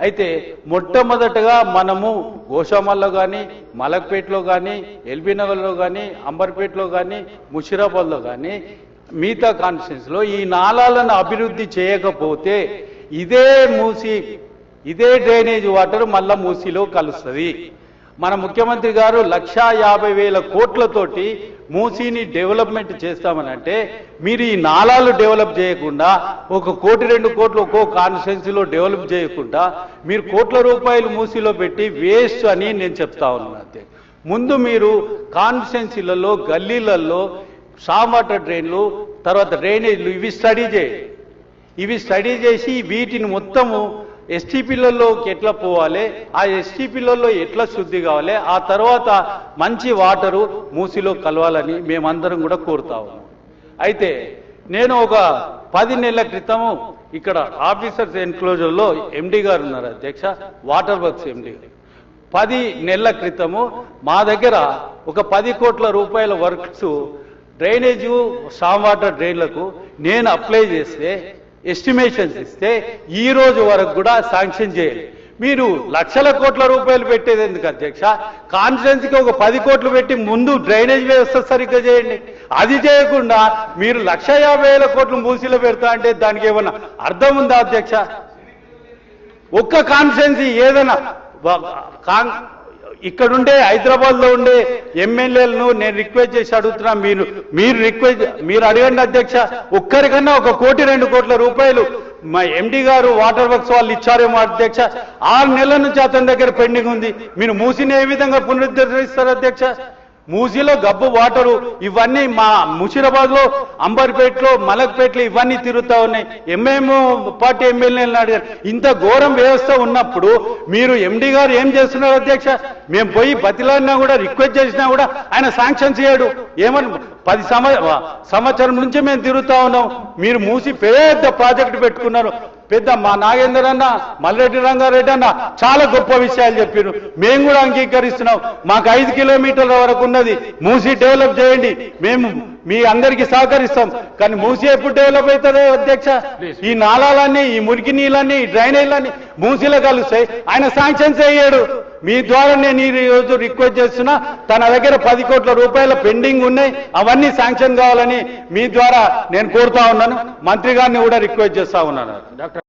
అయితే మొట్టమొదటగా మనము గోషామల్లో కానీ మలక్పేటలో కానీ ఎల్బీ నగర్లో కానీ అంబర్పేటలో కానీ ముషిరాబాద్లో కానీ మిగతా కాన్స్టిట్యూన్స్లో ఈ నాలాలను అభివృద్ధి చేయకపోతే ఇదే మూసి ఇదే డ్రైనేజ్ వాటర్ మళ్ళా మూసిలో కలుస్తుంది. మన ముఖ్యమంత్రి గారు లక్షా యాభై వేల కోట్లతోటి మూసీని డెవలప్మెంట్ చేస్తామని అంటే మీరు ఈ నాళాలు డెవలప్ చేయకుండా ఒక కోటి రెండు కోట్లు ఒక్కో కాన్స్టిట్యున్సీలో డెవలప్ చేయకుండా మీరు కోట్ల రూపాయలు మూసీలో పెట్టి వేస్ట్ అని నేను చెప్తా ఉన్నాను అంతే. ముందు మీరు కాన్స్టిట్యున్సీలలో గల్లీలలో సామ్ వాటర్ డ్రైన్లు తర్వాత డ్రైనేజ్లు ఇవి స్టడీ చేయి ఇవి స్టడీ చేసి వీటిని మొత్తము ఎస్టీపీలలోకి ఎట్లా పోవాలి? ఆ ఎస్టీపీలలో ఎట్లా శుద్ధి కావాలి? ఆ తర్వాత మంచి వాటరు మూసిలో కలవాలని మేమందరం కూడా కోరుతాము అయితే నేను ఒక పది నెలల క్రితము ఇక్కడ ఆఫీసర్స్ ఎన్క్లోజర్లో ఎండి గారు ఉన్నారు అధ్యక్ష వాటర్ వర్క్స్ ఎండి. గారు పది నెలల క్రితము మా దగ్గర ఒక పది కోట్ల రూపాయల వర్క్స్ డ్రైనేజు సామ్ వాటర్ డ్రైన్లకు నేను అప్లై చేస్తే ఎస్టిమేషన్స్ ఇస్తే ఈ రోజు వరకు కూడా శాంక్షన్ చేయాలి. మీరు లక్షల కోట్ల రూపాయలు పెట్టేది ఎందుకు అధ్యక్ష? కాన్స్టిట్యున్సీకి ఒక పది కోట్లు పెట్టి ముందు డ్రైనేజ్ వ్యవస్థ సరిగ్గా చేయండి. అది చేయకుండా మీరు లక్ష యాభై వేల కోట్లు మూసిలో పెడతా అంటే దానికి ఏమన్నా అర్థం ఉందా అధ్యక్ష? ఒక్క కాన్స్టిట్యున్సీ ఏదైనా కాన్- ఇక్కడుండే హైదరాబాద్లో ఉండే ఎమ్మెల్యేలను నేను రిక్వెస్ట్ చేసి అడుగుతున్నా మీరు మీరు రిక్వెస్ట్ మీరు అడగండి అధ్యక్ష ఒక్కరికన్నా ఒక కోటి రెండు కోట్ల రూపాయలు మా ఎండి గారు వాటర్ వర్క్స్ వాళ్ళు ఇచ్చారేమో అధ్యక్ష. ఆరు నెలల నుంచి అతని దగ్గర పెండింగ్ ఉంది. మీరు మూసిని ఏ విధంగా పునరుద్ధరిస్తారు అధ్యక్ష? మూజీలో గబ్బు వాటరు ఇవన్నీ మా ముషిరాబాద్లో అంబర్పేటలో మలక్పేటలో ఇవన్నీ తిరుగుతా ఉన్నాయి. ఎంఏం పార్టీ ఎమ్మెల్యేలను అడిగారు ఇంత ఘోరం వ్యవస్థ ఉన్నప్పుడు మీరు ఎండి గారు ఏం చేస్తున్నారు అధ్యక్ష? మేము పోయి బతిలాడినా కూడా రిక్వెస్ట్ చేసినా కూడా ఆయన శాంక్షన్ చేయడు. ఏమని పది సంవత్సరం నుంచి మేము తిరుగుతా ఉన్నాం. మీరు మూసి పెద్ద ప్రాజెక్టు పెట్టుకున్నారు. పెద్ద మా నాగేందర్ అన్న మల్లెడ్డి రంగారెడ్డి అన్న చాలా గొప్ప విషయాలు చెప్పారు మేము కూడా అంగీకరిస్తున్నాం. మాకు ఐదు కిలోమీటర్ల వరకు ఉన్నది. మూసి డెవలప్ చేయండి. మేము మీ అందరికీ సహకరిస్తాం. కానీ మూసి ఎప్పుడు డెవలప్ అవుతుంది అధ్యక్ష? ఈ నాళాలన్నీ ఈ మురికి నీళ్ళన్నీ ఈ డ్రైనేజీలన్నీ మూసిలో కలుస్తాయి. ఆయన శాంక్షన్ చేయడు మీ ద్వారా నేను ఈ రోజు రిక్వెస్ట్ చేస్తున్నా తన దగ్గర పది కోట్ల రూపాయల పెండింగ్ ఉన్నాయి. అవన్నీ శాంక్షన్ కావాలని మీ ద్వారా నేను కోరుతా ఉన్నాను. మంత్రి గారిని కూడా రిక్వెస్ట్ చేస్తా ఉన్నాను. డాక్టర్